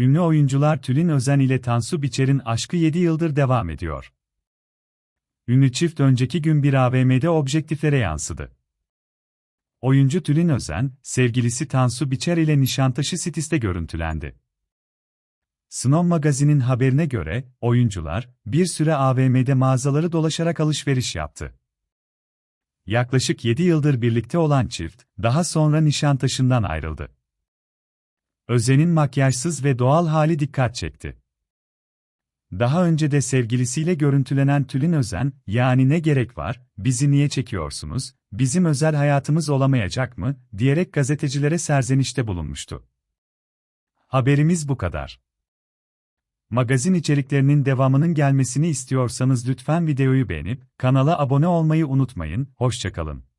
Ünlü oyuncular Tülin Özen ile Tansu Biçer'in aşkı 7 yıldır devam ediyor. Ünlü çift önceki gün bir AVM'de objektiflere yansıdı. Oyuncu Tülin Özen, sevgilisi Tansu Biçer ile Nişantaşı Sitis'te görüntülendi. Snow Magazin'in haberine göre, oyuncular, bir süre AVM'de mağazaları dolaşarak alışveriş yaptı. Yaklaşık 7 yıldır birlikte olan çift, daha sonra Nişantaşı'ndan ayrıldı. Özen'in makyajsız ve doğal hali dikkat çekti. Daha önce de sevgilisiyle görüntülenen Tülin Özen, yani ne gerek var, bizi niye çekiyorsunuz, bizim özel hayatımız olamayacak mı, diyerek gazetecilere serzenişte bulunmuştu. Haberimiz bu kadar. Magazin içeriklerinin devamının gelmesini istiyorsanız lütfen videoyu beğenip, kanala abone olmayı unutmayın, hoşçakalın.